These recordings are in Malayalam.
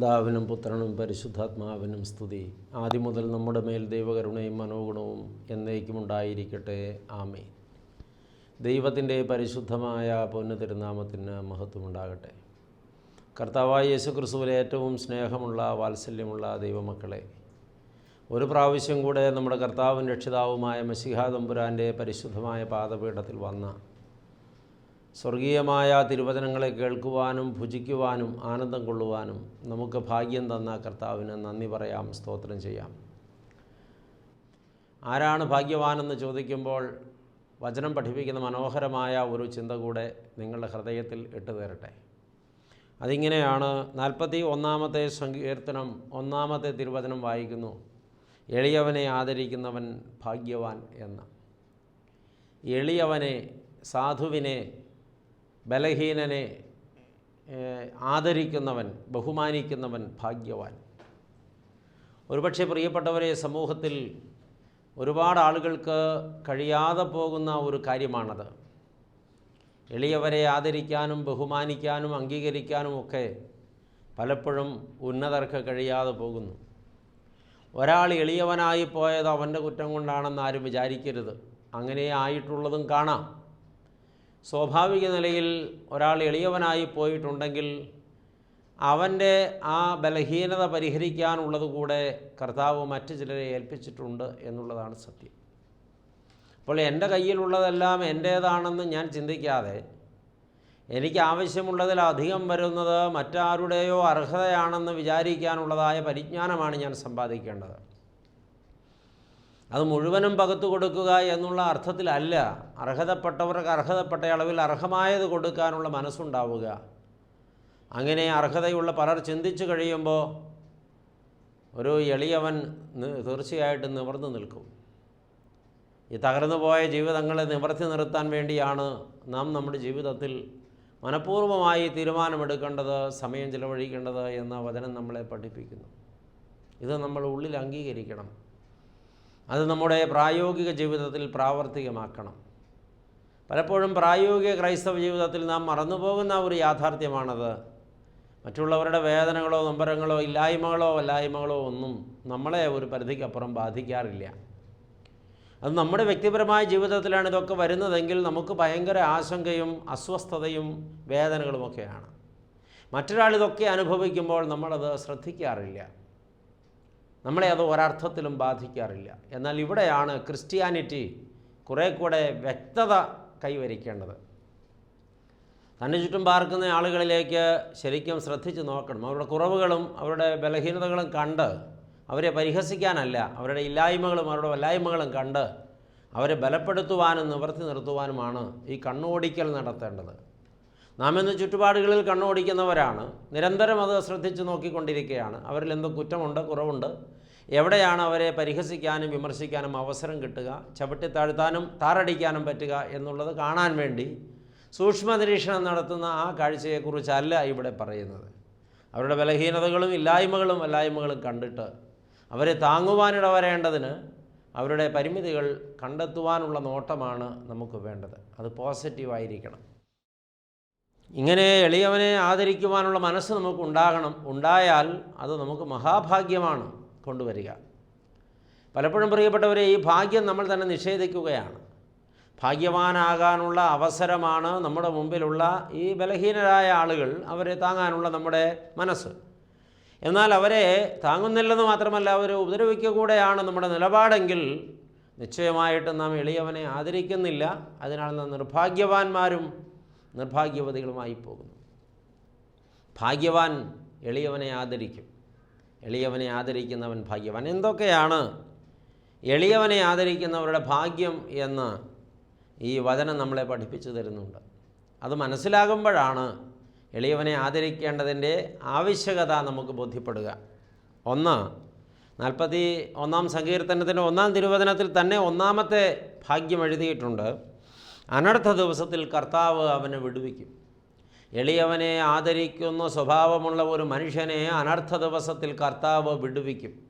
പിതാവിനും പുത്രനും പരിശുദ്ധാത്മാവിനും സ്തുതി. ആദ്യം മുതൽ നമ്മുടെ മേൽ ദൈവകരുണയും മനോഗുണവും എന്നേക്കും ഉണ്ടായിരിക്കട്ടെ. ആമേ ദൈവത്തിന്റെ പരിശുദ്ധമായ പൊന്നു തിരുനാമത്തിന് മഹത്വമുണ്ടാകട്ടെ. കർത്താവായ യേശു ക്രിസ്തുവിലെ ഏറ്റവും സ്നേഹമുള്ള വാത്സല്യമുള്ള ദൈവമക്കളെ ഒരു പ്രാവശ്യം കൂടെ നമ്മുടെ കർത്താവും രക്ഷിതാവുമായ മസിഹാ തമ്പുരാന്റെ പരിശുദ്ധമായ പാദപീഠത്തിൽ വന്ന സ്വർഗീയമായ തിരുവചനങ്ങളെ കേൾക്കുവാനും ഭുജിക്കുവാനും ആനന്ദം കൊള്ളുവാനും നമുക്ക് ഭാഗ്യം തന്ന കർത്താവിന് നന്ദി പറയാം സ്തോത്രം ചെയ്യാം. ആരാണ് ഭാഗ്യവാനെന്ന് ചോദിക്കുമ്പോൾ വചനം പഠിപ്പിക്കുന്ന മനോഹരമായ ഒരു ചിന്ത കൂടെ നിങ്ങളുടെ ഹൃദയത്തിൽ ഇട്ടു തരട്ടെ. അതിങ്ങനെയാണ് നാൽപ്പത്തി ഒന്നാമത്തെ സങ്കീർത്തനം ഒന്നാമത്തെ തിരുവചനം വായിക്കുന്നു. എളിയവനെ ആദരിക്കുന്നവൻ ഭാഗ്യവാൻ എന്ന്. എളിയവനെ സാധുവിനെ ബലഹീനനെ ആദരിക്കുന്നവൻ ബഹുമാനിക്കുന്നവൻ ഭാഗ്യവാൻ. ഒരുപക്ഷെ പ്രിയപ്പെട്ടവരെ സമൂഹത്തിൽ ഒരുപാട് ആളുകൾക്ക് കഴിയാതെ പോകുന്ന ഒരു കാര്യമാണത്. എളിയവരെ ആദരിക്കാനും ബഹുമാനിക്കാനും അംഗീകരിക്കാനും ഒക്കെ പലപ്പോഴും ഉന്നതർക്ക് കഴിയാതെ പോകുന്നു. ഒരാൾ എളിയവനായി പോയത് അവന്റെ കുറ്റം കൊണ്ടാണെന്ന് ആരും വിചാരിക്കരുത്. അങ്ങനെ ആയിട്ടുള്ളതും കാണാം. സ്വാഭാവിക നിലയിൽ ഒരാൾ എളിയവനായി പോയിട്ടുണ്ടെങ്കിൽ അവന്റെ ആ ബലഹീനത പരിഹരിക്കാനുള്ളത് കൂടെ കർത്താവ് മറ്റു ചിലരെ ഏൽപ്പിച്ചിട്ടുണ്ട് എന്നുള്ളതാണ് സത്യം. അപ്പോൾ എന്റെ കയ്യിലുള്ളതെല്ലാം എന്റേതാണെന്ന് ഞാൻ ചിന്തിക്കാതെ എനിക്ക് ആവശ്യമുള്ളതിൽ അധികം വരുന്നത് മറ്റാരുടെയോ അർഹതയാണെന്ന് വിചാരിക്കാനുള്ളതായ പരിജ്ഞാനമാണ് ഞാൻ സമ്പാദിക്കേണ്ടത്. അത് മുഴുവനും പകത്തു കൊടുക്കുക എന്നുള്ള അർത്ഥത്തിലല്ല. അർഹതപ്പെട്ടവർക്ക് അർഹതപ്പെട്ട അളവിൽ അർഹമായത് കൊടുക്കാനുള്ള മനസ്സുണ്ടാവുക. അങ്ങനെ അർഹതയുള്ള പലർ ചിന്തിച്ചു കഴിയുമ്പോൾ ഒരു എളിയവൻ തീർച്ചയായിട്ടും നിവർന്നു നിൽക്കും. ഈ തകർന്നു പോയ ജീവിതങ്ങളെ നിവർത്തി നിർത്താൻ വേണ്ടിയാണ് നാം നമ്മുടെ ജീവിതത്തിൽ മനഃപൂർവമായി തീരുമാനമെടുക്കേണ്ടത് സമയം ചിലവഴിക്കേണ്ടത് എന്ന വചനം നമ്മളെ പഠിപ്പിക്കുന്നു. ഇത് നമ്മൾ ഉള്ളിൽ അംഗീകരിക്കണം. അത് നമ്മുടെ പ്രായോഗിക ജീവിതത്തിൽ പ്രാവർത്തികമാക്കണം. പലപ്പോഴും പ്രായോഗിക ക്രൈസ്തവ ജീവിതത്തിൽ നാം മറന്നുപോകുന്ന ഒരു യാഥാർത്ഥ്യമാണത്. മറ്റുള്ളവരുടെ വേദനകളോ നൊമ്പരങ്ങളോ ഇല്ലായ്മകളോ വല്ലായ്മകളോ ഒന്നും നമ്മളെ ഒരു പരിധിക്കപ്പുറം ബാധിക്കാറില്ല. അത് നമ്മുടെ വ്യക്തിപരമായ ജീവിതത്തിലാണ് ഇതൊക്കെ വരുന്നതെങ്കിൽ നമുക്ക് ഭയങ്കര ആശങ്കയും അസ്വസ്ഥതയും വേദനകളുമൊക്കെയാണ്. മറ്റൊരാൾ ഇതൊക്കെ അനുഭവിക്കുമ്പോൾ നമ്മളത് ശ്രദ്ധിക്കാറില്ല. നമ്മളെ അത് ഒരർത്ഥത്തിലും ബാധിക്കാറില്ല. എന്നാൽ ഇവിടെയാണ് ക്രിസ്ത്യാനിറ്റി കുറേ കൂടെ വ്യക്തത കൈവരിക്കേണ്ടത്. തന്നെ ചുറ്റും പാർക്കുന്ന ആളുകളിലേക്ക് ശരിക്കും ശ്രദ്ധിച്ച് നോക്കണം. അവരുടെ കുറവുകളും അവരുടെ ബലഹീനതകളും കണ്ട് അവരെ പരിഹസിക്കാനല്ല അവരുടെ ഇല്ലായ്മകളും അവരുടെ വല്ലായ്മകളും കണ്ട് അവരെ ബലപ്പെടുത്തുവാനും നിവർത്തി നിർത്തുവാനുമാണ് ഈ കണ്ണോടിക്കൽ നടത്തേണ്ടത്. നാം ഇന്ന് ചുറ്റുപാടുകളിൽ കണ്ണോടിക്കുന്നവരാണ് നിരന്തരം അത് ശ്രദ്ധിച്ച് നോക്കിക്കൊണ്ടിരിക്കുകയാണ്. അവരിൽ എന്തോ കുറ്റമുണ്ട് കുറവുണ്ട്? എവിടെയാണ് അവരെ പരിഹസിക്കാനും വിമർശിക്കാനും അവസരം കിട്ടുക? ചവിട്ടി താഴ്ത്താനും താറടിക്കാനും പറ്റുക എന്നുള്ളത് കാണാൻ വേണ്ടി സൂക്ഷ്മ നിരീക്ഷണം നടത്തുന്ന ആ കാഴ്ചയെക്കുറിച്ചല്ല ഇവിടെ പറയുന്നത്. അവരുടെ ബലഹീനതകളും ഇല്ലായ്മകളും വല്ലായ്മകളും കണ്ടിട്ട് അവരെ താങ്ങുവാനിട വരേണ്ടതിന് അവരുടെ പരിമിതികൾ കണ്ടെത്തുവാനുള്ള നോട്ടമാണ് നമുക്ക് വേണ്ടത്. അത് പോസിറ്റീവായിരിക്കണം. ഇങ്ങനെ എളിയവനെ ആദരിക്കുവാനുള്ള മനസ്സ് നമുക്ക് ഉണ്ടാകണം ഉണ്ടായാൽ അത് നമുക്ക് മഹാഭാഗ്യമാണ് കൊണ്ടുവരിക. പലപ്പോഴും പ്രിയപ്പെട്ടവരെ ഈ ഭാഗ്യം നമ്മൾ തന്നെ നിഷേധിക്കുകയാണ്. ഭാഗ്യവാനാകാനുള്ള അവസരമാണ് നമ്മുടെ മുമ്പിലുള്ള ഈ ബലഹീനരായ ആളുകൾ അവരെ താങ്ങാനുള്ള നമ്മുടെ മനസ്സ്. എന്നാൽ അവരെ താങ്ങുന്നില്ലെന്ന് മാത്രമല്ല അവർ ഉപദ്രവിക്കുക കൂടെയാണ് നമ്മുടെ നിലപാടെങ്കിൽ നിശ്ചയമായിട്ടും നാം എളിയവനെ ആദരിക്കുന്നില്ല. അതിനാൽ നാം നിർഭാഗ്യവാന്മാരും നിർഭാഗ്യവതികളുമായി പോകുന്നു. ഭാഗ്യവാൻ എളിയവനെ ആദരിക്കും. എളിയവനെ ആദരിക്കുന്നവൻ ഭാഗ്യവാൻ. എന്തൊക്കെയാണ് എളിയവനെ ആദരിക്കുന്നവരുടെ ഭാഗ്യം എന്ന് ഈ വചനം നമ്മളെ പഠിപ്പിച്ചു തരുന്നുണ്ട്. അത് മനസ്സിലാകുമ്പോഴാണ് എളിയവനെ ആദരിക്കേണ്ടതിന്റെ ആവശ്യകത നമുക്ക് ബോധ്യപ്പെടുക. ഒന്ന് നാൽപ്പത്തി ഒന്നാം സങ്കീർത്തനത്തിന്റെ ഒന്നാം തിരുവചനത്തിൽ തന്നെ ഒന്നാമത്തെ ഭാഗ്യം എഴുതിയിട്ടുണ്ട്. അനർത്ഥ ദിവസത്തിൽ കർത്താവ് അവനെ വിടുവിക്കും. എളിയവനെ ആദരിക്കുന്ന സ്വഭാവമുള്ള ഒരു മനുഷ്യനെ അനർത്ഥ ദിവസത്തിൽ കർത്താവ് വിടുവിക്കും.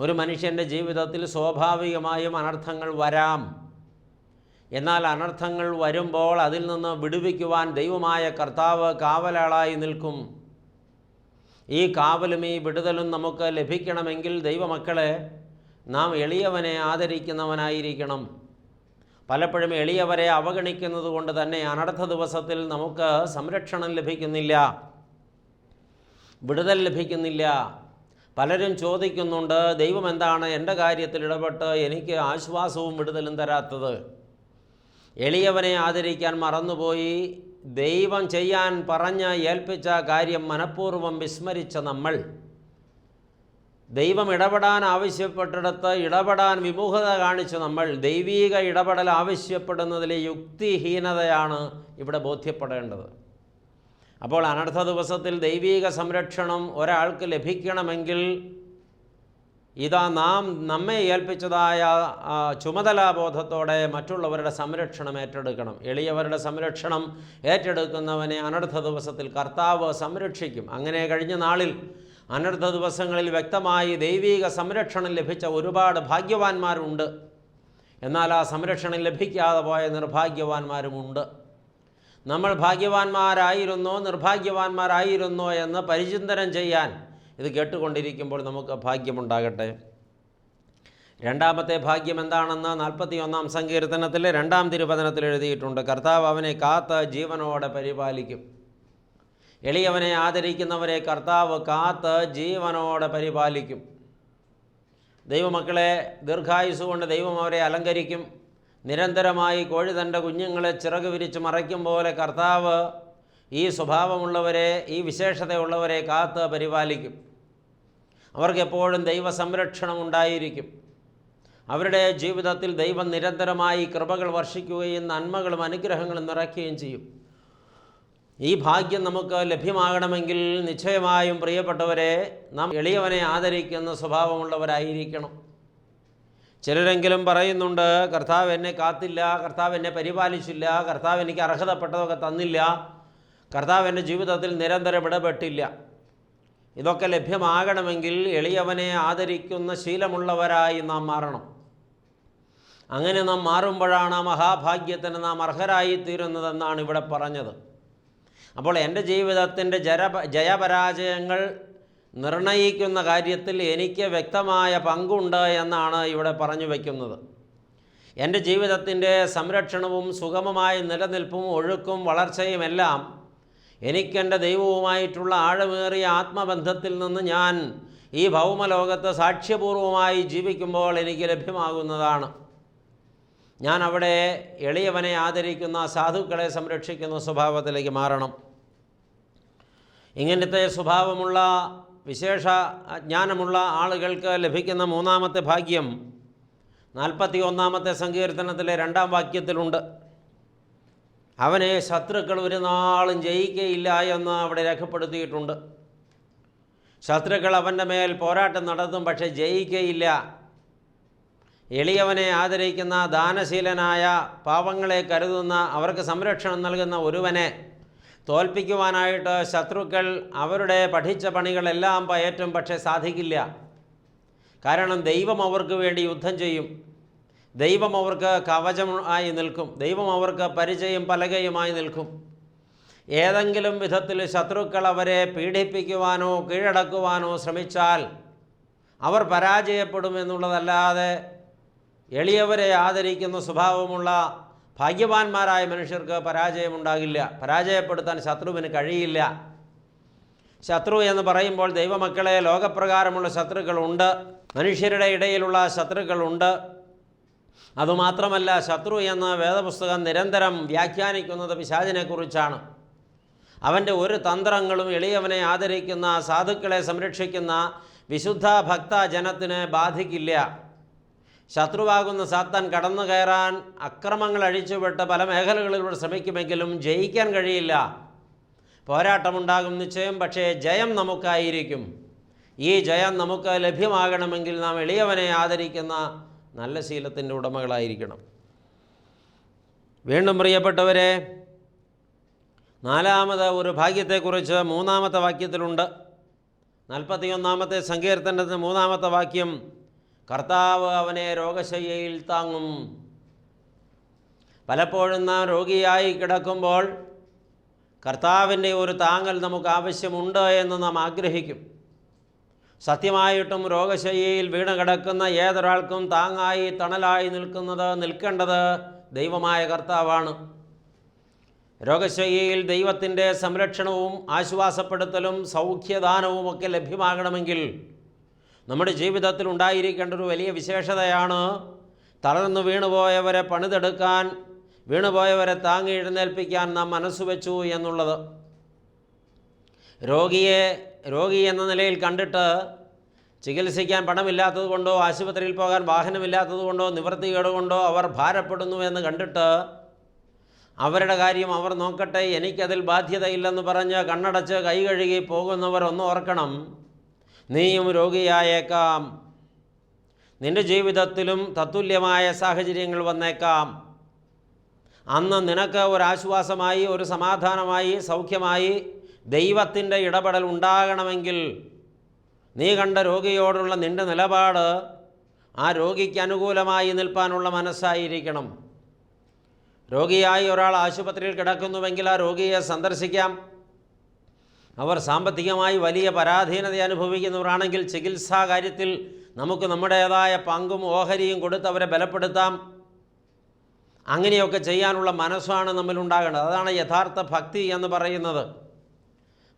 ഒരു മനുഷ്യന്റെ ജീവിതത്തിൽ സ്വാഭാവികമായും അനർത്ഥങ്ങൾ വരാം. എന്നാൽ അനർത്ഥങ്ങൾ വരുമ്പോൾ അതിൽ നിന്ന് വിടുവിക്കുവാൻ ദൈവമായ കർത്താവ് കാവലാളായി നിൽക്കും. ഈ കാവലും ഈ വിടുതലും നമുക്ക് ലഭിക്കണമെങ്കിൽ ദൈവമക്കളെ നാം എളിയവനെ ആദരിക്കുന്നവനായിരിക്കണം. പലപ്പോഴും എളിയവരെ അവഗണിക്കുന്നത് കൊണ്ട് തന്നെ അനർത്ഥ ദിവസത്തിൽ നമുക്ക് സംരക്ഷണം ലഭിക്കുന്നില്ല. വിടുതൽ ലഭിക്കുന്നില്ല. പലരും ചോദിക്കുന്നുണ്ട് ദൈവം എന്താണ് എന്റെ കാര്യത്തിൽ ഇടപെട്ട് എനിക്ക് ആശ്വാസവും വിടുതലും തരാത്തത്? എളിയവനെ ആദരിക്കാൻ മറന്നുപോയി. ദൈവം ചെയ്യാൻ പറഞ്ഞ് ഏൽപ്പിച്ച കാര്യം മനഃപൂർവം വിസ്മരിച്ച നമ്മൾ. ദൈവം ഇടപെടാൻ ആവശ്യപ്പെട്ടിടത്ത് ഇടപെടാൻ വിമുഖത കാണിച്ച നമ്മൾ ദൈവീക ഇടപെടൽ ആവശ്യപ്പെടുന്നതിലെ യുക്തിഹീനതയാണ് ഇവിടെ ബോധ്യപ്പെടേണ്ടത്. അപ്പോൾ അനർത്ഥ ദിവസത്തിൽ ദൈവീക സംരക്ഷണം ഒരാൾക്ക് ലഭിക്കണമെങ്കിൽ ഇതാ നാം നമ്മെ ഏൽപ്പിച്ചതായ ചുമതലാബോധത്തോടെ മറ്റുള്ളവരുടെ സംരക്ഷണം ഏറ്റെടുക്കണം. എളിയവരുടെ സംരക്ഷണം ഏറ്റെടുക്കുന്നവനെ അനർത്ഥ ദിവസത്തിൽ കർത്താവ് സംരക്ഷിക്കും. അങ്ങനെ കഴിഞ്ഞ നാളിൽ അനർത്ഥ ദിവസങ്ങളിൽ വ്യക്തമായി ദൈവീക സംരക്ഷണം ലഭിച്ച ഒരുപാട് ഭാഗ്യവാന്മാരുണ്ട്. എന്നാൽ ആ സംരക്ഷണം ലഭിക്കാതെ പോയ നിർഭാഗ്യവാന്മാരുമുണ്ട്. നമ്മൾ ഭാഗ്യവാന്മാരായിരുന്നോ നിർഭാഗ്യവാന്മാരായിരുന്നോ എന്ന് പരിചിന്തനം ചെയ്യാൻ ഇത് കേട്ടുകൊണ്ടിരിക്കുമ്പോൾ നമുക്ക് ഭാഗ്യമുണ്ടാകട്ടെ. രണ്ടാമത്തെ ഭാഗ്യം എന്താണെന്ന് നാൽപ്പത്തി ഒന്നാം സങ്കീർത്തനത്തിലെ രണ്ടാം തിരുവചനത്തിൽ എഴുതിയിട്ടുണ്ട്. കർത്താവ് അവനെ കാത്ത് ജീവനോടെ പരിപാലിക്കും. എളിയവനെ ആദരിക്കുന്നവരെ കർത്താവ് കാത്ത് ജീവനോടെ പരിപാലിക്കും. ദൈവമക്കളെ ദീർഘായുസ് കൊണ്ട് ദൈവം അവരെ അലങ്കരിക്കും. നിരന്തരമായി കോഴി തന്റെ കുഞ്ഞുങ്ങളെ ചിറക് വിരിച്ച് മറയ്ക്കും പോലെ കർത്താവ് ഈ സ്വഭാവമുള്ളവരെ ഈ വിശേഷതയുള്ളവരെ കാത്ത് പരിപാലിക്കും. അവർക്ക് എപ്പോഴും ദൈവ സംരക്ഷണം ഉണ്ടായിരിക്കും. അവരുടെ ജീവിതത്തിൽ ദൈവം നിരന്തരമായി കൃപകൾ വർഷിക്കുകയും നന്മകളും അനുഗ്രഹങ്ങളും നിറയ്ക്കുകയും ചെയ്യും. ഈ ഭാഗ്യം നമുക്ക് ലഭ്യമാകണമെങ്കിൽ നിശ്ചയമായും പ്രിയപ്പെട്ടവരെ നാം എളിയവനെ ആദരിക്കുന്ന സ്വഭാവമുള്ളവരായിരിക്കണം. ചിലരെങ്കിലും പറയുന്നുണ്ട് കർത്താവ് എന്നെ കാത്തില്ല കർത്താവ് എന്നെ പരിപാലിച്ചില്ല കർത്താവ് എനിക്ക് അർഹതപ്പെട്ടതൊക്കെ തന്നില്ല കർത്താവ് എന്റെ ജീവിതത്തിൽ നിരന്തരം ഇടപെട്ടില്ല. ഇതൊക്കെ ലഭ്യമാകണമെങ്കിൽ എളിയവനെ ആദരിക്കുന്ന ശീലമുള്ളവരായി നാം മാറണം. അങ്ങനെ നാം മാറുമ്പോഴാണ് മഹാഭാഗ്യത്തിന് നാം അർഹരായിത്തീരുന്നതെന്നാണ് ഇവിടെ പറഞ്ഞത്. അപ്പോൾ എന്റെ ജീവിതത്തിന്റെ ജര ജയപരാജയങ്ങൾ നിർണയിക്കുന്ന കാര്യത്തിൽ എനിക്ക് വ്യക്തമായ പങ്കുണ്ട് എന്നാണ് ഇവിടെ പറഞ്ഞു വയ്ക്കുന്നത് എന്റെ ജീവിതത്തിന്റെ സംരക്ഷണവും സുഗമമായ നിലനിൽപ്പും ഒഴുക്കും വളർച്ചയുമെല്ലാം എനിക്കെന്റെ ദൈവവുമായിട്ടുള്ള ആഴമേറിയ ആത്മബന്ധത്തിൽ നിന്ന് ഞാൻ ഈ ഭൗമലോകത്ത് സാക്ഷ്യപൂർവമായി ജീവിക്കുമ്പോൾ എനിക്ക് ലഭ്യമാകുന്നതാണ്. ഞാൻ അവിടെ എളിയവനെ ആദരിക്കുന്ന സാധുക്കളെ സംരക്ഷിക്കുന്ന സ്വഭാവത്തിലേക്ക് മാറണം. ഇങ്ങനത്തെ സ്വഭാവമുള്ള വിശേഷ ജ്ഞാനമുള്ള ആളുകൾക്ക് ലഭിക്കുന്ന മൂന്നാമത്തെ ഭാഗ്യം നാൽപ്പത്തി ഒന്നാമത്തെ സങ്കീർത്തനത്തിലെ രണ്ടാം വാക്യത്തിലുണ്ട്. അവനെ ശത്രുക്കൾ ഒരു നാളും ജയിക്കയില്ല എന്ന് അവിടെ രേഖപ്പെടുത്തിയിട്ടുണ്ട്. ശത്രുക്കൾ അവന്റെ മേൽ പോരാട്ടം നടത്തും പക്ഷേ ജയിക്കയില്ല. എളിയവനെ ആദരിക്കുന്ന ദാനശീലനായ പാവങ്ങളെ കരുതുന്ന അവർക്ക് സംരക്ഷണം നൽകുന്ന ഒരുവനെ തോൽപ്പിക്കുവാനായിട്ട് ശത്രുക്കൾ അവരുടെ പഠിച്ച പണികളെല്ലാം പയറ്റും പക്ഷേ സാധിക്കില്ല. കാരണം ദൈവം അവർക്ക് വേണ്ടി യുദ്ധം ചെയ്യും. ദൈവം അവർക്ക് കവചം ആയി നിൽക്കും. ദൈവം അവർക്ക് പരിചയം പലകയുമായി നിൽക്കും. ഏതെങ്കിലും വിധത്തിൽ ശത്രുക്കൾ അവരെ പീഡിപ്പിക്കുവാനോ കീഴടക്കുവാനോ ശ്രമിച്ചാൽ അവർ പരാജയപ്പെടുമെന്നുള്ളതല്ലാതെ എളിയവരെ ആദരിക്കുന്ന സ്വഭാവമുള്ള ഭാഗ്യവാന്മാരായ മനുഷ്യർക്ക് പരാജയമുണ്ടാകില്ല. പരാജയപ്പെടുത്താൻ ശത്രുവിന് കഴിയില്ല. ശത്രു എന്ന് പറയുമ്പോൾ ദൈവമക്കളെ ലോകപ്രകാരമുള്ള ശത്രുക്കളുണ്ട്. മനുഷ്യരുടെ ഇടയിലുള്ള ശത്രുക്കളുണ്ട്. അതുമാത്രമല്ല ശത്രു എന്ന് വേദപുസ്തകം നിരന്തരം വ്യാഖ്യാനിക്കുന്നത് പിശാചിനെക്കുറിച്ചാണ്. അവന്റെ ഒരു തന്ത്രങ്ങളും എളിയവനെ ആദരിക്കുന്ന സാധുക്കളെ സംരക്ഷിക്കുന്ന വിശുദ്ധ ഭക്ത ജനത്തിന് ബാധിക്കില്ല. ശത്രുവാകുന്ന സാത്താൻ കടന്നു കയറാൻ അക്രമങ്ങൾ അഴിച്ചുവിട്ട് പല മേഖലകളിലൂടെ ശ്രമിക്കുമെങ്കിലും ജയിക്കാൻ കഴിയില്ല. പോരാട്ടമുണ്ടാകും നിശ്ചയം പക്ഷേ ജയം നമുക്കായിരിക്കും. ഈ ജയം നമുക്ക് ലഭ്യമാകണമെങ്കിൽ നാം എളിയവനെ ആദരിക്കുന്ന നല്ല ശീലത്തിന്റെ ഉടമകളായിരിക്കണം. വീണ്ടും പ്രിയപ്പെട്ടവരെ നാലാമത് ഒരു ഭാഗ്യത്തെക്കുറിച്ച് മൂന്നാമത്തെ വാക്യത്തിലുണ്ട്. നാൽപ്പത്തിയൊന്നാമത്തെ സങ്കീർത്തനത്തിന് മൂന്നാമത്തെ വാക്യം കർത്താവ് അവനെ രോഗശയ്യയിൽ താങ്ങും. പലപ്പോഴും നാം രോഗിയായി കിടക്കുമ്പോൾ കർത്താവിന്റെ ഒരു താങ്ങൽ നമുക്ക് ആവശ്യമുണ്ട് എന്ന് നാം ആഗ്രഹിക്കും. സത്യമായിട്ടും രോഗശയ്യയിൽ വീണ് കിടക്കുന്ന ഏതൊരാൾക്കും താങ്ങായി തണലായി നിൽക്കുന്നത് നിൽക്കേണ്ടത് ദൈവമായ കർത്താവാണ്. രോഗശയ്യയിൽ ദൈവത്തിന്റെ സംരക്ഷണവും ആശ്വാസപ്പെടുത്തലും സൗഖ്യദാനവും ഒക്കെ ലഭ്യമാകണമെങ്കിൽ നമ്മുടെ ജീവിതത്തിൽ ഉണ്ടായിരിക്കേണ്ട ഒരു വലിയ വിശേഷതയാണ് തളർന്നു വീണുപോയവരെ പണിതെടുക്കാൻ വീണുപോയവരെ താങ്ങി എഴുന്നേൽപ്പിക്കാൻ നാം മനസ്സ് വെച്ചു എന്നുള്ളത്. രോഗിയെ രോഗി എന്ന നിലയിൽ കണ്ടിട്ട് ചികിത്സിക്കാൻ പണമില്ലാത്തത് കൊണ്ടോ ആശുപത്രിയിൽ പോകാൻ വാഹനമില്ലാത്തത് കൊണ്ടോ നിവൃത്തികേട് കൊണ്ടോ അവർ ഭാരപ്പെടുന്നു എന്ന് കണ്ടിട്ട് അവരുടെ കാര്യം അവർ നോക്കട്ടെ എനിക്കതിൽ ബാധ്യതയില്ലെന്ന് പറഞ്ഞ് കണ്ണടച്ച് കൈ കഴുകി പോകുന്നവർ ഒന്ന് ഓർക്കണം. നീയും രോഗിയായേക്കാം. നിന്റെ ജീവിതത്തിലും തത്തുല്യമായ സാഹചര്യങ്ങൾ വന്നേക്കാം. അന്ന് നിനക്ക് ഒരാശ്വാസമായി ഒരു സമാധാനമായി സൗഖ്യമായി ദൈവത്തിന്റെ ഇടപെടൽ ഉണ്ടാകണമെങ്കിൽ നീ കണ്ട രോഗിയോടുള്ള നിന്റെ നിലപാട് ആ രോഗിക്ക് അനുകൂലമായി നിൽപ്പാനുള്ള മനസ്സായിരിക്കണം. രോഗിയായി ഒരാൾ ആശുപത്രിയിൽ കിടക്കുന്നുവെങ്കിൽ ആ രോഗിയെ സന്ദർശിക്കാം. അവർ സാമ്പത്തികമായി വലിയ പരാധീനത അനുഭവിക്കുന്നവരാണെങ്കിൽ ചികിത്സാ കാര്യത്തിൽ നമുക്ക് നമ്മുടേതായ പങ്കും ഓഹരിയും കൊടുത്ത് അവരെ ബലപ്പെടുത്താം. അങ്ങനെയൊക്കെ ചെയ്യാനുള്ള മനസ്സാണ് നമ്മിലുണ്ടാകേണ്ടത് അതാണ് യഥാർത്ഥ ഭക്തി എന്ന് പറയുന്നത്.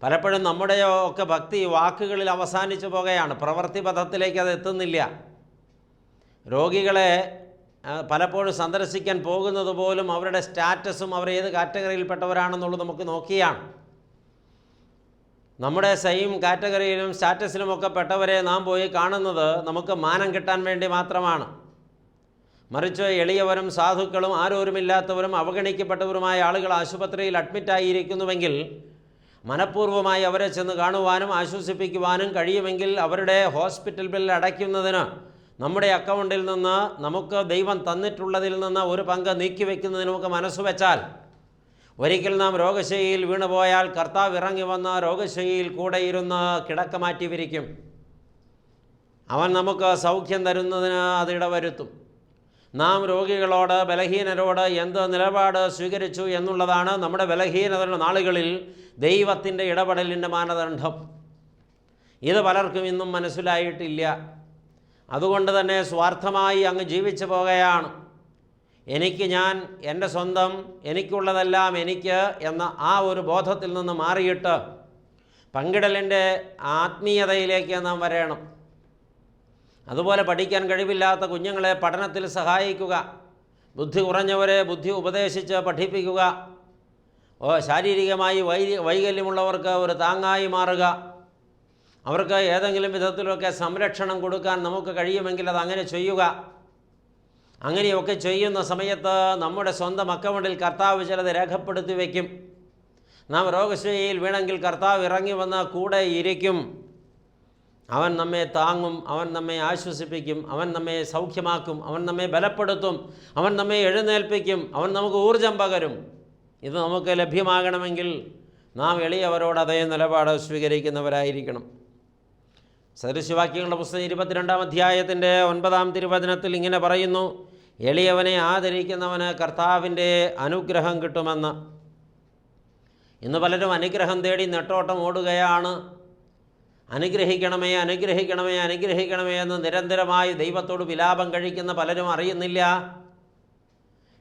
പലപ്പോഴും നമ്മുടെ ഒക്കെ ഭക്തി വാക്കുകളിൽ അവസാനിച്ചു പോകുകയാണ്. പ്രവൃത്തി പഥത്തിലേക്ക് അത് എത്തുന്നില്ല. രോഗികളെ പലപ്പോഴും സന്ദർശിക്കാൻ പോകുന്നത് പോലും അവരുടെ സ്റ്റാറ്റസും അവർ ഏത് കാറ്റഗറിയിൽപ്പെട്ടവരാണെന്നുള്ളത് നമുക്ക് നോക്കിയാണ്. നമ്മുടെ സെയിം കാറ്റഗറിയിലും സ്റ്റാറ്റസിലുമൊക്കെ പെട്ടവരെ നാം പോയി കാണുന്നത് നമുക്ക് മാനം കിട്ടാൻ വേണ്ടി മാത്രമാണ്. മറിച്ച് എളിയവരും സാധുക്കളും ആരോരുമില്ലാത്തവരും അവഗണിക്കപ്പെട്ടവരുമായ ആളുകൾ ആശുപത്രിയിൽ അഡ്മിറ്റായിരിക്കുന്നുവെങ്കിൽ മനഃപൂർവമായി അവരെ ചെന്ന് കാണുവാനും ആശ്വസിപ്പിക്കുവാനും കഴിയുമെങ്കിൽ അവരുടെ ഹോസ്പിറ്റൽ ബിൽ അടയ്ക്കുന്നതിന് നമ്മുടെ അക്കൗണ്ടിൽ നിന്ന് നമുക്ക് ദൈവം തന്നിട്ടുള്ളതിൽ നിന്ന് ഒരു പങ്ക് നീക്കിവെക്കുന്നതിന് നമുക്ക് മനസ്സ് വെച്ചാൽ ഒരിക്കൽ നാം രോഗശൈലിയിൽ വീണുപോയാൽ കർത്താവ് ഇറങ്ങി വന്ന രോഗശൈലിയിൽ കൂടെ ഇരുന്ന് കിടക്ക മാറ്റി വിരിക്കും. അവൻ നമുക്ക് സൗഖ്യം തരുന്നതിന് അത് നാം രോഗികളോട് ബലഹീനരോട് എന്ത് നിലപാട് സ്വീകരിച്ചു എന്നുള്ളതാണ് നമ്മുടെ ബലഹീനതയുടെ നാളുകളിൽ ദൈവത്തിന്റെ ഇടപെടലിന്റെ മാനദണ്ഡം. ഇത് പലർക്കും ഇന്നും മനസ്സിലായിട്ടില്ല. അതുകൊണ്ട് തന്നെ സ്വാർത്ഥമായി അങ്ങ് ജീവിച്ചു പോകുകയാണ്. എനിക്ക് ഞാൻ എന്റെ സ്വന്തം എനിക്കുള്ളതെല്ലാം എനിക്ക് എന്ന ആ ഒരു ബോധത്തിൽ നിന്ന് മാറിയിട്ട് പങ്കിടലിന്റെ ആത്മീയതയിലേക്ക് നാം വരണം അതുപോലെ പഠിക്കാൻ കഴിവില്ലാത്ത കുഞ്ഞുങ്ങളെ പഠനത്തിൽ സഹായിക്കുക. ബുദ്ധി കുറഞ്ഞവരെ ബുദ്ധി ഉപദേശിച്ച് പഠിപ്പിക്കുക. ശാരീരികമായി വൈ വൈകല്യമുള്ളവർക്ക് ഒരു താങ്ങായി മാറുക. അവർക്ക് ഏതെങ്കിലും വിധത്തിലൊക്കെ സംരക്ഷണം കൊടുക്കാൻ നമുക്ക് കഴിയുമെങ്കിൽ അത് അങ്ങനെ ചെയ്യുക. അങ്ങനെയൊക്കെ ചെയ്യുന്ന സമയത്ത് നമ്മുടെ സ്വന്തം അക്കൗണ്ടിൽ കർത്താവ് ചിലത് രേഖപ്പെടുത്തി വയ്ക്കും നാം രോഗശ്രേയിൽ വീണെങ്കിൽ കർത്താവ് ഇറങ്ങി വന്ന കൂടെ ഇരിക്കും. അവൻ നമ്മെ താങ്ങും അവൻ നമ്മെ ആശ്വസിപ്പിക്കും അവൻ നമ്മെ സൗഖ്യമാക്കും അവൻ നമ്മെ ബലപ്പെടുത്തും അവൻ നമ്മെ എഴുന്നേൽപ്പിക്കും അവൻ നമുക്ക് ഊർജം പകരും. ഇത് നമുക്ക് ലഭ്യമാകണമെങ്കിൽ നാം എളിയവരോട് അതേ നിലപാട് സ്വീകരിക്കുന്നവരായിരിക്കണം. സദൃശവാക്യങ്ങളുടെ പുസ്തകം ഇരുപത്തിരണ്ടാം അധ്യായത്തിന്റെ ഒൻപതാം തിരുവചനത്തിൽ ഇങ്ങനെ പറയുന്നു എളിയവനെ ആദരിക്കുന്നവന് കർത്താവിന്റെ അനുഗ്രഹം കിട്ടുമെന്ന്. ഇന്ന് പലരും അനുഗ്രഹം തേടി നെട്ടോട്ടം ഓടുകയാണ്. അനുഗ്രഹിക്കണമേ അനുഗ്രഹിക്കണമേ അനുഗ്രഹിക്കണമേ എന്ന് നിരന്തരമായി ദൈവത്തോട് വിലാപം കഴിക്കുന്ന പലരും അറിയുന്നില്ല.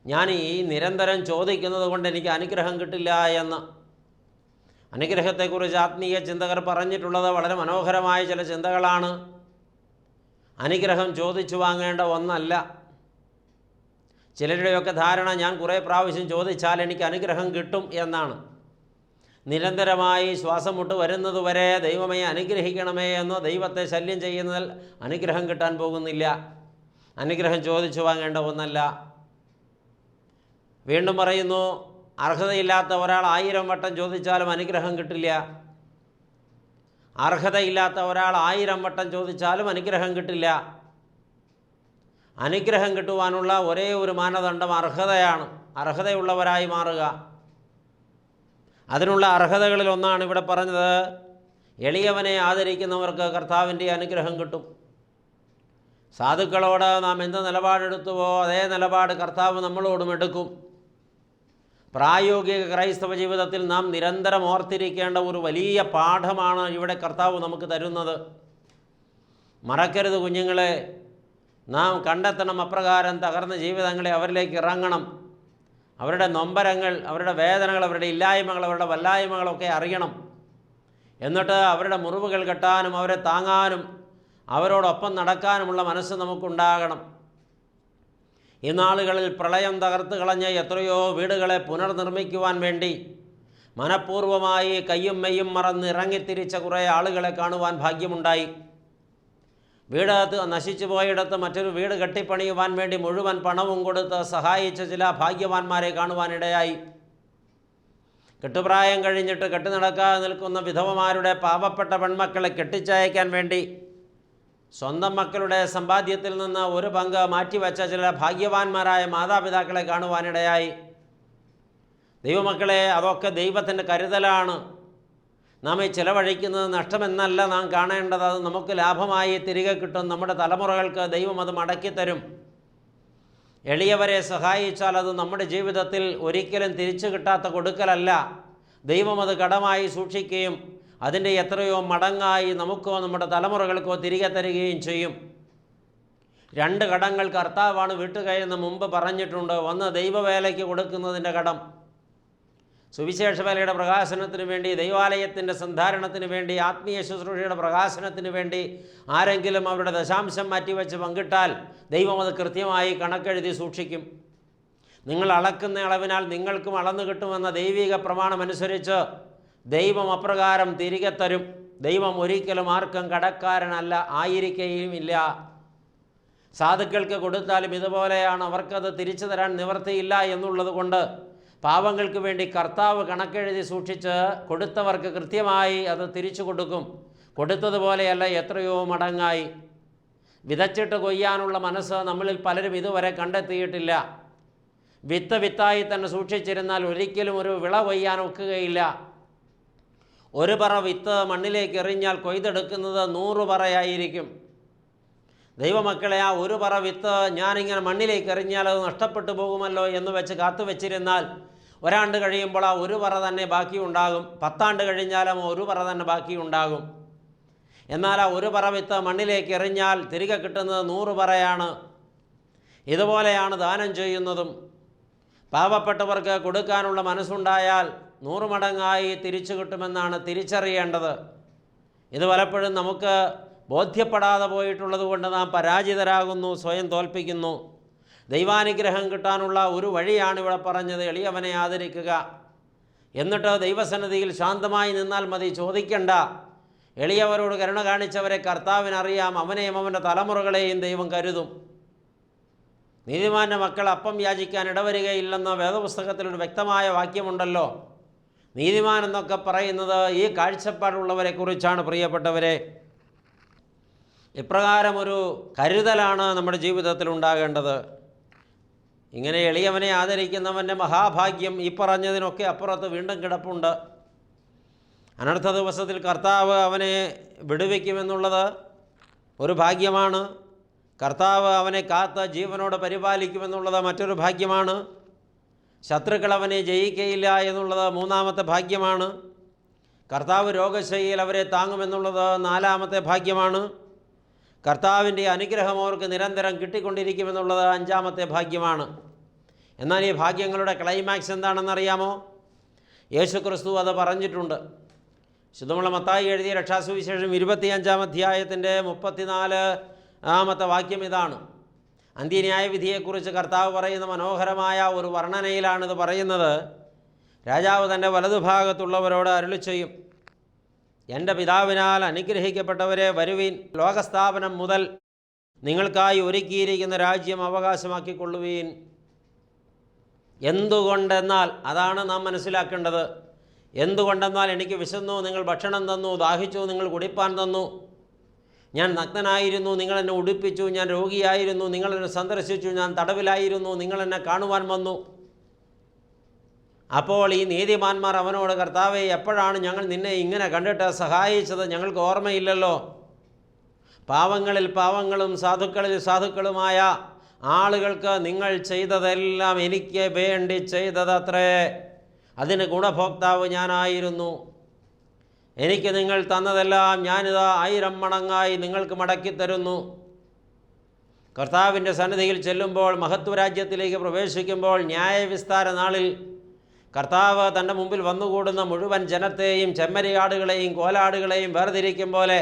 ഞാൻ ഈ നിരന്തരം ചോദിക്കുന്നത് കൊണ്ട് എനിക്ക് അനുഗ്രഹം കിട്ടില്ല എന്ന്. അനുഗ്രഹത്തെക്കുറിച്ച് ആത്മീയ ചിന്തകർ പറഞ്ഞിട്ടുള്ളത് വളരെ മനോഹരമായ ചില ചിന്തകളാണ്. അനുഗ്രഹം ചോദിച്ചു വാങ്ങേണ്ട ഒന്നല്ല. ചിലരുടെയൊക്കെ ധാരണ ഞാൻ കുറേ പ്രാവശ്യം ചോദിച്ചാൽ എനിക്ക് അനുഗ്രഹം കിട്ടും എന്നാണ്. നിരന്തരമായി ശ്വാസം മുട്ട് വരുന്നതുവരെ ദൈവമേ അനുഗ്രഹിക്കണമേ എന്ന് ദൈവത്തെ ശല്യം ചെയ്യുന്നതിൽ അനുഗ്രഹം കിട്ടാൻ പോകുന്നില്ല. അനുഗ്രഹം ചോദിച്ചു വാങ്ങേണ്ട ഒന്നല്ല. വീണ്ടും പറയുന്നു അർഹതയില്ലാത്ത ഒരാൾ ആയിരം വട്ടം ചോദിച്ചാലും അനുഗ്രഹം കിട്ടില്ല. അർഹതയില്ലാത്ത ഒരാൾ ആയിരം വട്ടം ചോദിച്ചാലും അനുഗ്രഹം കിട്ടില്ല. അനുഗ്രഹം കിട്ടുവാനുള്ള ഒരേ ഒരു മാനദണ്ഡം അർഹതയാണ്. അർഹതയുള്ളവരായി മാറുക. അതിനുള്ള അർഹതകളിൽ ഒന്നാണ് ഇവിടെ പറഞ്ഞത്. എളിയവനെ ആദരിക്കുന്നവർക്ക് കർത്താവിന്റെ അനുഗ്രഹം കിട്ടും. സാധുക്കളോട് നാം എന്ത് നിലപാടെടുത്തുവോ അതേ നിലപാട് കർത്താവ് നമ്മളോടും എടുക്കും. പ്രായോഗിക ക്രൈസ്തവ ജീവിതത്തിൽ നാം നിരന്തരം ഓർത്തിരിക്കേണ്ട ഒരു വലിയ പാഠമാണ് ഇവിടെ കർത്താവ് നമുക്ക് തരുന്നത്. മറക്കരുത് കുഞ്ഞുങ്ങളെ. നാം കണ്ടെത്തണം അപ്രകാരം തകർന്ന ജീവിതങ്ങളെ അവരിലേക്ക് ഇറങ്ങണം. അവരുടെ നൊമ്പരങ്ങൾ അവരുടെ വേദനകൾ അവരുടെ ഇല്ലായ്മകൾ അവരുടെ വല്ലായ്മകളൊക്കെ അറിയണം. എന്നിട്ട് അവരുടെ മുറിവുകൾ കെട്ടാനും അവരെ താങ്ങാനും അവരോടൊപ്പം നടക്കാനുമുള്ള മനസ്സ് നമുക്കുണ്ടാകണം. ഈ നാളുകളിൽ പ്രളയം തകർത്ത് കളഞ്ഞ എത്രയോ വീടുകളെ പുനർനിർമ്മിക്കുവാൻ വേണ്ടി മനഃപൂർവമായി കയ്യും മെയ്യും മറന്ന് ഇറങ്ങിത്തിരിച്ച കുറേ ആളുകളെ കാണുവാൻ ഭാഗ്യമുണ്ടായി. വീട് നശിച്ചു പോയിടത്ത് മറ്റൊരു വീട് കെട്ടിപ്പണിയുവാൻ വേണ്ടി മുഴുവൻ പണവും കൊടുത്ത് സഹായിച്ച ചില ഭാഗ്യവാന്മാരെ കാണുവാനിടയായി. കെട്ടുപ്രായം കഴിഞ്ഞിട്ട് കെട്ടി നടക്കാതെ നിൽക്കുന്ന വിധവമാരുടെ പാവപ്പെട്ട പെൺമക്കളെ കെട്ടിച്ചയക്കാൻ വേണ്ടി സ്വന്തം മക്കളുടെ സമ്പാദ്യത്തിൽ നിന്ന് ഒരു പങ്ക് മാറ്റിവെച്ച ചില ഭാഗ്യവാന്മാരായ മാതാപിതാക്കളെ കാണുവാനിടയായി. ദൈവമക്കളെ അതൊക്കെ ദൈവത്തിന്റെ കരുതലാണ്. നാം ഈ ചിലവഴിക്കുന്നത് നഷ്ടമെന്നല്ല നാം കാണേണ്ടത്. അത് നമുക്ക് ലാഭമായി തിരികെ കിട്ടും. നമ്മുടെ തലമുറകൾക്ക് ദൈവം അത് മടക്കിത്തരും. എളിയവരെ സഹായിച്ചാൽ അത് നമ്മുടെ ജീവിതത്തിൽ ഒരിക്കലും തിരിച്ചു കിട്ടാത്ത കൊടുക്കലല്ല. ദൈവം അത് കടമായി സൂക്ഷിക്കുകയും അതിന്റെ എത്രയോ മടങ്ങായി നമുക്കോ നമ്മുടെ തലമുറകൾക്കോ തിരികെ തരികയും ചെയ്യും. രണ്ട് കടങ്ങൾ കർത്താവാണ് വീട്ടുകയെന്ന് മുമ്പ് പറഞ്ഞിട്ടുണ്ട്. ഒന്ന് ദൈവവേലയ്ക്ക് കൊടുക്കുന്നതിന്റെ കടം. സുവിശേഷ വേലയുടെ പ്രകാശനത്തിന് വേണ്ടി ദൈവാലയത്തിന്റെ സന്ധാരണത്തിന് വേണ്ടി ആത്മീയ ശുശ്രൂഷയുടെ പ്രകാശനത്തിന് വേണ്ടി ആരെങ്കിലും അവരുടെ ദശാംശം മാറ്റിവെച്ച് പങ്കിട്ടാൽ ദൈവം അത് കൃത്യമായി കണക്കെഴുതി സൂക്ഷിക്കും. നിങ്ങൾ അളക്കുന്ന അളവിനാൽ നിങ്ങൾക്കും അളന്നു കിട്ടുമെന്ന ദൈവിക പ്രമാണമനുസരിച്ച് ദൈവം അപ്രകാരം തിരികെ തരും. ദൈവം ഒരിക്കലും ആർക്കും കടക്കാരനല്ല ആയിരിക്കുകയുമില്ല സാധുക്കൾക്ക് കൊടുത്താലും ഇതുപോലെയാണ് അവർക്കത് തിരിച്ചു തരാൻ നിവർത്തിയില്ല എന്നുള്ളത് കൊണ്ട് പാവങ്ങൾക്ക് വേണ്ടി കർത്താവ് കണക്കെഴുതി സൂക്ഷിച്ച് കൊടുത്തവർക്ക് കൃത്യമായി അത് തിരിച്ചു കൊടുക്കും. കൊടുത്തതുപോലെയല്ല എത്രയോ മടങ്ങായി. വിതച്ചിട്ട് കൊയ്യാനുള്ള മനസ്സ് നമ്മളിൽ പലരും ഇതുവരെ കണ്ടെത്തിയിട്ടില്ല. വിത്ത് വിത്തായി തന്നെ സൂക്ഷിച്ചിരുന്നാൽ ഒരിക്കലും ഒരു വിള കൊയ്യാൻ ഒക്കുകയില്ല. ഒരു പറ വിത്ത് മണ്ണിലേക്ക് എറിഞ്ഞാൽ കൊയ്തെടുക്കുന്നത് നൂറ് പറയായിരിക്കും. ദൈവമക്കളെ ആ ഒരു പറ വിത്ത് ഞാനിങ്ങനെ മണ്ണിലേക്ക് എറിഞ്ഞാൽ അത് നഷ്ടപ്പെട്ടു പോകുമല്ലോ എന്ന് വെച്ച് കാത്തു വെച്ചിരുന്നാൽ ഒരാണ്ട് കഴിയുമ്പോൾ ആ ഒരു പറ തന്നെ ബാക്കിയുണ്ടാകും. പത്താണ്ട് കഴിഞ്ഞാലും ഒരു പറ തന്നെ ബാക്കിയുണ്ടാകും. എന്നാൽ ആ ഒരു പറ വിത്ത് മണ്ണിലേക്ക് എറിഞ്ഞാൽ തിരികെ കിട്ടുന്നത് നൂറ് പറയാണ്. ഇതുപോലെയാണ് ദാനം ചെയ്യുന്നതും. പാവപ്പെട്ടവർക്ക് കൊടുക്കാനുള്ള മനസ്സുണ്ടായാൽ നൂറ് മടങ്ങായി തിരിച്ചു കിട്ടുമെന്നാണ് തിരിച്ചറിയേണ്ടത്. ഇത് പലപ്പോഴും നമുക്ക് ബോധ്യപ്പെടാതെ പോയിട്ടുള്ളത് കൊണ്ട് നാം പരാജിതരാകുന്നു സ്വയം തോൽപ്പിക്കുന്നു. ദൈവാനുഗ്രഹം കിട്ടാനുള്ള ഒരു വഴിയാണ് ഇവിടെ പറഞ്ഞത് എളിയവനെ ആദരിക്കുക. എന്നിട്ട് ദൈവസന്നിധിയിൽ ശാന്തമായി നിന്നാൽ മതി ചോദിക്കണ്ട. എളിയവരോട് കരുണ കാണിച്ചവരെ കർത്താവിനറിയാം അവനെയും അവന്റെ തലമുറകളെയും ദൈവം കരുതും. നീതിമാന്റെ മക്കൾ അപ്പം യാചിക്കാൻ ഇടവരികയില്ലെന്ന വേദപുസ്തകത്തിലൊരു വ്യക്തമായ വാക്യമുണ്ടല്ലോ. നീതിമാൻ എന്നൊക്കെ പറയുന്നത് ഈ കാഴ്ചപ്പാടുള്ളവരെ കുറിച്ചാണ് പ്രിയപ്പെട്ടവരെ. ഇപ്രകാരം ഒരു കരുതലാണ് നമ്മുടെ ജീവിതത്തിൽ ഉണ്ടാകേണ്ടത്. ഇങ്ങനെ എളിയവനെ ആദരിക്കുന്നവന്റെ മഹാഭാഗ്യം ഈ പറഞ്ഞതിനൊക്കെ അപ്പുറത്ത് വീണ്ടും കിടപ്പുണ്ട്. അനർത്ഥ ദിവസത്തിൽ കർത്താവ് അവനെ വിടുവിക്കുമെന്നുള്ളത് ഒരു ഭാഗ്യമാണ്. കർത്താവ് അവനെ കാത്ത് ജീവനോട് പരിപാലിക്കുമെന്നുള്ളത് മറ്റൊരു ഭാഗ്യമാണ്. ശത്രുക്കൾ അവനെ ജയിക്കയില്ല എന്നുള്ളത് മൂന്നാമത്തെ ഭാഗ്യമാണ്. കർത്താവ് രോഗശൈലിയിൽ അവരെ താങ്ങുമെന്നുള്ളത് നാലാമത്തെ ഭാഗ്യമാണ്. കർത്താവിന്റെ അനുഗ്രഹം അവർക്ക് നിരന്തരം കിട്ടിക്കൊണ്ടിരിക്കുമെന്നുള്ളത് അഞ്ചാമത്തെ ഭാഗ്യമാണ്. എന്നാൽ ഈ ഭാഗ്യങ്ങളുടെ ക്ലൈമാക്സ് എന്താണെന്നറിയാമോ? യേശു ക്രിസ്തു അത് പറഞ്ഞിട്ടുണ്ട്. ശുദ്ധമുള്ള മത്തായി എഴുതിയ രക്ഷാസുവിശേഷം ഇരുപത്തിയഞ്ചാം അധ്യായത്തിന്റെ മുപ്പത്തിനാല് ആമത്തെ വാക്യം ഇതാണ്. അന്ത്യന്യായവിധിയെക്കുറിച്ച് കർത്താവ് പറയുന്ന മനോഹരമായ ഒരു വർണനയിലാണിത് പറയുന്നത്. രാജാവ് തന്റെ വലതുഭാഗത്തുള്ളവരോട് അരുളി ചെയ്യും എന്റെ പിതാവിനാൽ അനുഗ്രഹിക്കപ്പെട്ടവരെ വരുവീൻ. ലോകസ്ഥാപനം മുതൽ നിങ്ങൾക്കായി ഒരുക്കിയിരിക്കുന്ന രാജ്യം അവകാശമാക്കിക്കൊള്ളുവീൻ. എന്തുകൊണ്ടെന്നാൽ അതാണ് നാം മനസ്സിലാക്കേണ്ടത്. എന്തുകൊണ്ടെന്നാൽ എനിക്ക് വിശന്നു നിങ്ങൾ ഭക്ഷണം തന്നു ദാഹിച്ചു നിങ്ങൾ കുടിപ്പാൻ തന്നു. ഞാൻ നഗ്നനായിരുന്നു നിങ്ങൾ എന്നെ ഉടുപ്പിച്ചു ഞാൻ രോഗിയായിരുന്നു നിങ്ങൾ എന്നെ സന്ദർശിച്ചു ഞാൻ തടവിലായിരുന്നു നിങ്ങൾ എന്നെ കാണുവാൻ വന്നു. അപ്പോൾ ഈ നീതിമാന്മാർ അവനോട് കർത്താവെ എപ്പോഴാണ് ഞങ്ങൾ നിന്നെ ഇങ്ങനെ കണ്ടിട്ട് സഹായിച്ചത്? ഞങ്ങൾക്ക് ഓർമ്മയില്ലല്ലോ. പാവങ്ങളിൽ പാവങ്ങളും സാധുക്കളിൽ സാധുക്കളുമായ ആളുകൾക്ക് നിങ്ങൾ ചെയ്തതെല്ലാം എനിക്ക് വേണ്ടി ചെയ്തതത്രേ. അതിന് ഗുണഭോക്താവ് ഞാനായിരുന്നു. എനിക്ക് നിങ്ങൾ തന്നതെല്ലാം ഞാനിതാ ആയിരം മടങ്ങായി നിങ്ങൾക്ക് മടക്കിത്തരുന്നു കർത്താവിന്റെ സന്നിധിയിൽ ചെല്ലുമ്പോൾ മഹത്വരാജ്യത്തിലേക്ക് പ്രവേശിക്കുമ്പോൾ ന്യായവിസ്താര നാളിൽ കർത്താവ് തന്റെ മുമ്പിൽ വന്നുകൂടുന്ന മുഴുവൻ ജനത്തെയും ചെമ്മരിയാടുകളെയും കോലാടുകളെയും വേർതിരിക്കും പോലെ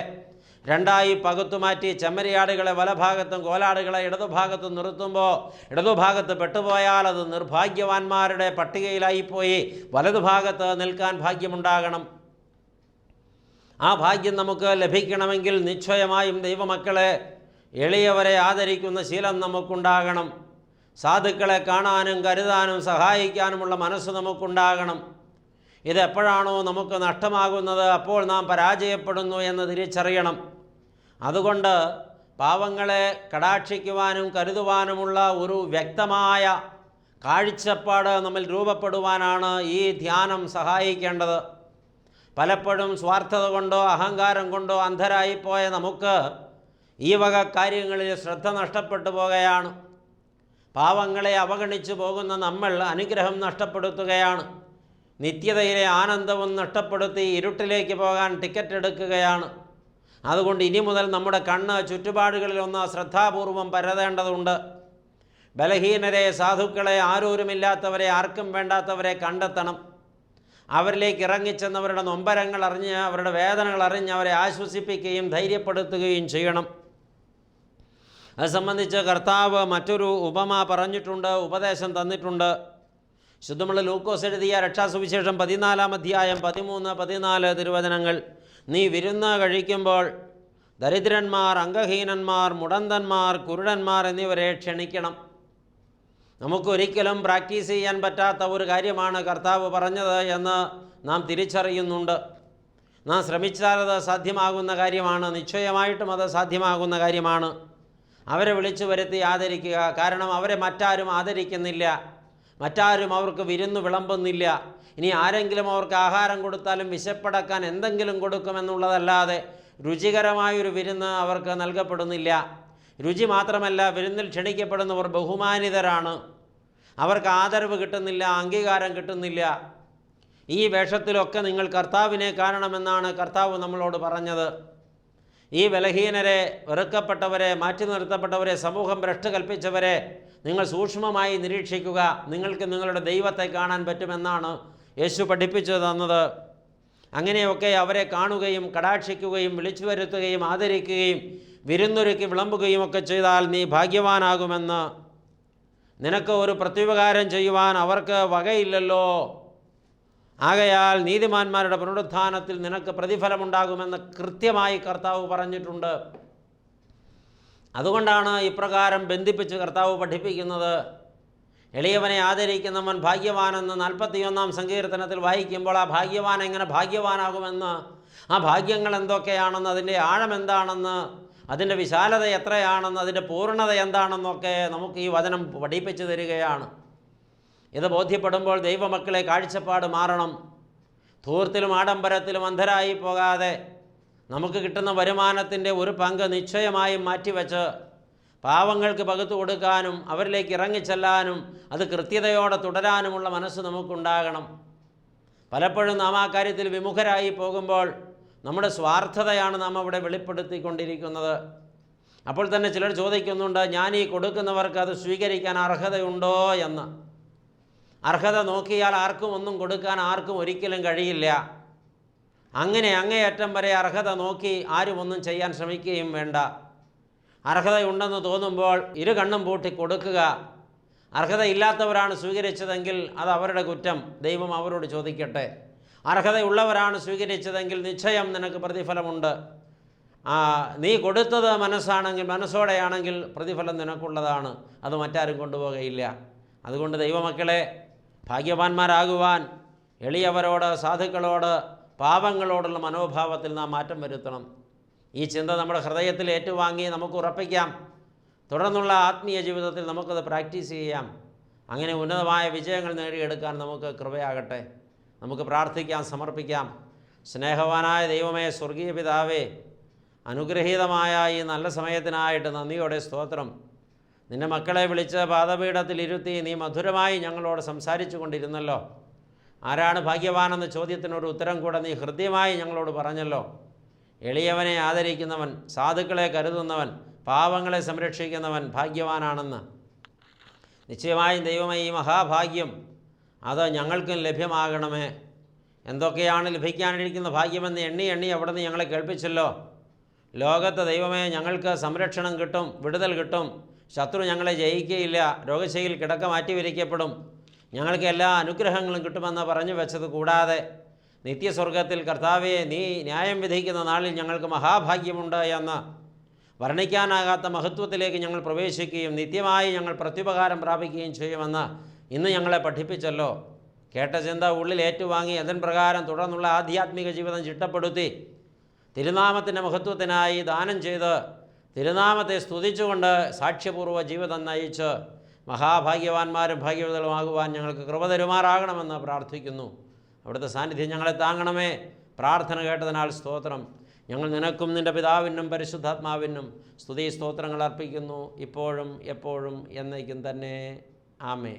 രണ്ടായി പകുത്തുമാറ്റി ചെമ്മരിയാടുകളെ വലഭാഗത്തും കോലാടുകളെ ഇടതുഭാഗത്തും നിർത്തുമ്പോൾ ഇടതുഭാഗത്ത് പെട്ടുപോയാൽ അത് നിർഭാഗ്യവാന്മാരുടെ പട്ടികയിലായിപ്പോയി. വലതുഭാഗത്ത് നിൽക്കാൻ ഭാഗ്യമുണ്ടാകണം. ആ ഭാഗ്യം നമുക്ക് ലഭിക്കണമെങ്കിൽ നിശ്ചയമായും ദൈവമക്കളെ എളിയവരെ ആദരിക്കുന്ന ശീലം നമുക്കുണ്ടാകണം. സാധുക്കളെ കാണാനും കരുതാനും സഹായിക്കാനുമുള്ള മനസ്സ് നമുക്കുണ്ടാകണം. ഇതെപ്പോഴാണോ നമുക്ക് നഷ്ടമാകുന്നത് അപ്പോൾ നാം പരാജയപ്പെടുന്നു എന്ന് തിരിച്ചറിയണം. അതുകൊണ്ട് പാവങ്ങളെ കടാക്ഷിക്കുവാനും കരുതുവാനുമുള്ള ഒരു വ്യക്തമായ കാഴ്ചപ്പാട് നമ്മിൽ രൂപപ്പെടുവാനാണ് ഈ ധ്യാനം സഹായിക്കേണ്ടത്. പലപ്പോഴും സ്വാർത്ഥത കൊണ്ടോ അഹങ്കാരം കൊണ്ടോ അന്ധരായിപ്പോയ നമുക്ക് ഈ വക കാര്യങ്ങളിൽ ശ്രദ്ധ നഷ്ടപ്പെട്ടു പോകുകയാണ്. പാവങ്ങളെ അവഗണിച്ചു പോകുന്ന നമ്മൾ അനുഗ്രഹം നഷ്ടപ്പെടുത്തുകയാണ്. നിത്യതയിലെ ആനന്ദവും നഷ്ടപ്പെടുത്തി ഇരുട്ടിലേക്ക് പോകാൻ ടിക്കറ്റ് എടുക്കുകയാണ്. അതുകൊണ്ട് ഇനി മുതൽ നമ്മുടെ കണ്ണ് ചുറ്റുപാടുകളിലൊന്ന് ശ്രദ്ധാപൂർവം പരതേണ്ടതുണ്ട്. ബലഹീനരെ സാധുക്കളെ ആരോരുമില്ലാത്തവരെ ആർക്കും വേണ്ടാത്തവരെ കണ്ടെത്തണം. അവരിലേക്ക് ഇറങ്ങിച്ചെന്നവരുടെ നൊമ്പരങ്ങൾ അറിഞ്ഞ് അവരുടെ വേദനകൾ അറിഞ്ഞ് അവരെ ആശ്വസിപ്പിക്കുകയും ധൈര്യപ്പെടുത്തുകയും ചെയ്യണം. അത് സംബന്ധിച്ച് കർത്താവ് മറ്റൊരു ഉപമ പറഞ്ഞിട്ടുണ്ട് ഉപദേശം തന്നിട്ടുണ്ട്. ശുദ്ധമുള്ള ലൂക്കോസ് എഴുതിയ രക്ഷാസുവിശേഷം പതിനാലാം അധ്യായം പതിമൂന്ന് പതിനാല് തിരുവചനങ്ങൾ. നീ വിരുന്ന് കഴിക്കുമ്പോൾ ദരിദ്രന്മാർ അംഗഹീനന്മാർ മുടന്തന്മാർ കുരുടന്മാർ എന്നിവരെ ക്ഷണിക്കണം. നമുക്കൊരിക്കലും പ്രാക്ടീസ് ചെയ്യാൻ പറ്റാത്ത ഒരു കാര്യമാണ് കർത്താവ് പറഞ്ഞത് എന്ന് നാം തിരിച്ചറിയുന്നുണ്ട്. നാം ശ്രമിച്ചാൽ അത് സാധ്യമാകുന്ന കാര്യമാണ്. നിശ്ചയമായിട്ടും അത് സാധ്യമാകുന്ന കാര്യമാണ്. അവരെ വിളിച്ചു വരുത്തി ആദരിക്കുക. കാരണം അവരെ മറ്റാരും ആദരിക്കുന്നില്ല. മറ്റാരും അവർക്ക് വിരുന്നു വിളമ്പുന്നില്ല. ഇനി ആരെങ്കിലും അവർക്ക് ആഹാരം കൊടുത്താലും വിശപ്പടക്കാൻ എന്തെങ്കിലും കൊടുക്കുമെന്നുള്ളതല്ലാതെ രുചികരമായൊരു വിരുന്ന് അവർക്ക് നൽകപ്പെടുന്നില്ല. രുചി മാത്രമല്ല വിരുന്നിൽ ക്ഷണിക്കപ്പെടുന്നവർ ബഹുമാനിതരാണ്. അവർക്ക് ആദരവ് കിട്ടുന്നില്ല അംഗീകാരം കിട്ടുന്നില്ല. ഈ വേഷത്തിലൊക്കെ നിങ്ങൾ കർത്താവിനെ കാണണമെന്നാണ് കർത്താവ് നമ്മളോട് പറഞ്ഞത്. ഈ ബലഹീനരെ വെറുക്കപ്പെട്ടവരെ മാറ്റി നിർത്തപ്പെട്ടവരെ സമൂഹം ഭ്രഷ്ട് കൽപ്പിച്ചവരെ നിങ്ങൾ സൂക്ഷ്മമായി നിരീക്ഷിക്കുക. നിങ്ങൾക്ക് നിങ്ങളുടെ ദൈവത്തെ കാണാൻ പറ്റുമെന്നാണ് യേശു പഠിപ്പിച്ചു തന്നത്. അങ്ങനെയൊക്കെ അവരെ കാണുകയും കടാക്ഷിക്കുകയും വിളിച്ചു വരുത്തുകയും ആദരിക്കുകയും വിരുന്നൊരുക്കി വിളമ്പുകയും ഒക്കെ ചെയ്താൽ നീ ഭാഗ്യവാനാകുമെന്ന് നിനക്ക് ഒരു പ്രത്യുപകാരം ചെയ്യുവാൻ അവർക്ക് വകയില്ലല്ലോ. ആകയാൽ നീതിമാന്മാരുടെ പുനരുത്ഥാനത്തിൽ നിനക്ക് പ്രതിഫലമുണ്ടാകുമെന്ന് കൃത്യമായി കർത്താവ് പറഞ്ഞിട്ടുണ്ട്. അതുകൊണ്ടാണ് ഇപ്രകാരം ബന്ധിപ്പിച്ച് കർത്താവ് പഠിപ്പിക്കുന്നത്. എളിയവനെ ആദരിക്കുന്നവൻ ഭാഗ്യവാനെന്ന് നാൽപ്പത്തിയൊന്നാം സങ്കീർത്തനത്തിൽ വായിക്കുമ്പോൾ ആ ഭാഗ്യവാൻ എങ്ങനെ ഭാഗ്യവാനാകുമെന്ന് ആ ഭാഗ്യങ്ങൾ എന്തൊക്കെയാണെന്ന് അതിന്റെ ആഴം എന്താണെന്ന് അതിന്റെ വിശാലത എത്രയാണെന്ന് അതിന്റെ പൂർണത എന്താണെന്നൊക്കെ നമുക്ക് ഈ വചനം പഠിപ്പിച്ചു തരികയാണ്. ഇത് ബോധ്യപ്പെടുമ്പോൾ ദൈവമക്കളെ കാഴ്ചപ്പാട് മാറണം. ധൂർത്തിലും ആഡംബരത്തിലും അന്ധരായി പോകാതെ നമുക്ക് കിട്ടുന്ന വരുമാനത്തിന്റെ ഒരു പങ്ക് നിശ്ചയമായും മാറ്റിവെച്ച് പാവങ്ങൾക്ക് പകുത്തു കൊടുക്കാനും അവരിലേക്ക് ഇറങ്ങിച്ചെല്ലാനും അത് കൃത്യതയോടെ തുടരാനുമുള്ള മനസ്സ് നമുക്കുണ്ടാകണം. പലപ്പോഴും നാം ആ കാര്യത്തിൽ വിമുഖരായി പോകുമ്പോൾ നമ്മുടെ സ്വാർത്ഥതയാണ് നാം അവിടെ വെളിപ്പെടുത്തിക്കൊണ്ടിരിക്കുന്നത്. അപ്പോൾ തന്നെ ചിലർ ചോദിക്കുന്നുണ്ട് ഞാൻ ഈ കൊടുക്കുന്നവർക്ക് അത് സ്വീകരിക്കാൻ അർഹതയുണ്ടോ? എന്ന്. അർഹത നോക്കിയാൽ ആർക്കും ഒന്നും കൊടുക്കാൻ ആർക്കും ഒരിക്കലും കഴിയില്ല. അങ്ങനെ അങ്ങേയറ്റം വരെ അർഹത നോക്കി ആരും ഒന്നും ചെയ്യാൻ ശ്രമിക്കുകയും വേണ്ട. അർഹതയുണ്ടെന്ന് തോന്നുമ്പോൾ ഇരു കണ്ണും പൂട്ടി കൊടുക്കുക. അർഹതയില്ലാത്തവരാണ് സ്വീകരിച്ചതെങ്കിൽ അത് അവരുടെ കുറ്റം. ദൈവം അവരോട് ചോദിക്കട്ടെ. അർഹതയുള്ളവരാണ് സ്വീകരിച്ചതെങ്കിൽ നിശ്ചയം നിനക്ക് പ്രതിഫലമുണ്ട്. നീ കൊടുത്തത് മനസ്സാണെങ്കിൽ മനസ്സോടെയാണെങ്കിൽ പ്രതിഫലം നിനക്കുള്ളതാണ്. അത് മറ്റാരും കൊണ്ടുപോകുകയില്ല അതുകൊണ്ട് ദൈവമക്കളെ ഭാഗ്യവാന്മാരാകുവാൻ എളിയവരോട് സാധുക്കളോട് പാപങ്ങളോടുള്ള മനോഭാവത്തിൽ നാം മാറ്റം വരുത്തണം. ഈ ചിന്ത നമ്മുടെ ഹൃദയത്തിൽ ഏറ്റുവാങ്ങി നമുക്ക് ഉറപ്പിക്കാം. തുടർന്നുള്ള ആത്മീയ ജീവിതത്തിൽ നമുക്കത് പ്രാക്ടീസ് ചെയ്യാം. അങ്ങനെ ഉന്നതമായ വിജയങ്ങൾ നേടിയെടുക്കാൻ നമുക്ക് കൃപയാകട്ടെ. നമുക്ക് പ്രാർത്ഥിക്കാം സമർപ്പിക്കാം. സ്നേഹവാനായ ദൈവമേ സ്വർഗീയ പിതാവേ അനുഗ്രഹീതമായ ഈ നല്ല സമയത്തിനായിട്ട് നന്ദിയോടെ സ്തോത്രം. നിന്റെ മക്കളെ വിളിച്ച് പാദപീഠത്തിൽ ഇരുത്തി നീ മധുരമായി ഞങ്ങളോട് സംസാരിച്ചു കൊണ്ടിരുന്നല്ലോ. ആരാണ് ഭാഗ്യവാനെന്ന ചോദ്യത്തിനൊരു ഉത്തരം കൂടെ നീ ഹൃദ്യമായി ഞങ്ങളോട് പറഞ്ഞല്ലോ. എളിയവനെ ആദരിക്കുന്നവൻ സാധുക്കളെ കരുതുന്നവൻ പാവങ്ങളെ സംരക്ഷിക്കുന്നവൻ ഭാഗ്യവാനാണെന്ന്. നിശ്ചയമായും ദൈവമേ ഈ മഹാഭാഗ്യം അത് ഞങ്ങൾക്കും ലഭ്യമാകണമേ. എന്തൊക്കെയാണ് ലഭിക്കാനിരിക്കുന്ന ഭാഗ്യമെന്ന് എണ്ണി എണ്ണി അവിടുന്ന് ഞങ്ങളെ കേൾപ്പിച്ചല്ലോ. ലോകത്തെ ദൈവമേ ഞങ്ങൾക്ക് സംരക്ഷണം കിട്ടും വിടുതൽ കിട്ടും. ശത്രു ഞങ്ങളെ ജയിക്കുകയില്ല രോഗശൈലിയിൽ കിടക്ക മാറ്റിവരിക്കപ്പെടും ഞങ്ങൾക്ക് എല്ലാ അനുഗ്രഹങ്ങളും കിട്ടുമെന്ന് പറഞ്ഞു വെച്ചത് കൂടാതെ നിത്യസ്വർഗത്തിൽ കർത്താവെ നീ ന്യായം വിധിക്കുന്ന നാളിൽ ഞങ്ങൾക്ക് മഹാഭാഗ്യമുണ്ട് എന്ന് വർണിക്കാനാകാത്ത മഹത്വത്തിലേക്ക് ഞങ്ങൾ പ്രവേശിക്കുകയും നിത്യമായി ഞങ്ങൾ പ്രത്യുപകാരം പ്രാപിക്കുകയും ചെയ്യുമെന്ന് ഇന്ന് ഞങ്ങളെ പഠിപ്പിച്ചല്ലോ. കേട്ട ചിന്ത ഉള്ളിൽ ഏറ്റുവാങ്ങി അതൻ പ്രകാരം തുടർന്നുള്ള ആധ്യാത്മിക ജീവിതം ചിട്ടപ്പെടുത്തി തിരുനാമത്തിന്റെ മഹത്വത്തിനായി ദാനം ചെയ്ത് തിരുനാമത്തെ സ്തുതിച്ചുകൊണ്ട് സാക്ഷ്യപൂർവ ജീവിതം നയിച്ച് മഹാഭാഗ്യവാന്മാരും ഭാഗ്യവതകളുമാകുവാൻ ഞങ്ങൾക്ക് കൃപ തരുമാറാകണമെന്ന് പ്രാർത്ഥിക്കുന്നു. അവിടുത്തെ സാന്നിധ്യം ഞങ്ങളെ താങ്ങണമേ. പ്രാർത്ഥന കേട്ടതിനാൽ സ്തോത്രം. ഞങ്ങൾ നിനക്കും നിന്റെ പിതാവിനും പരിശുദ്ധാത്മാവിനും സ്തുതി സ്തോത്രങ്ങൾ അർപ്പിക്കുന്നു. ഇപ്പോഴും എപ്പോഴും എന്നേക്കും തന്നെ. ആമേ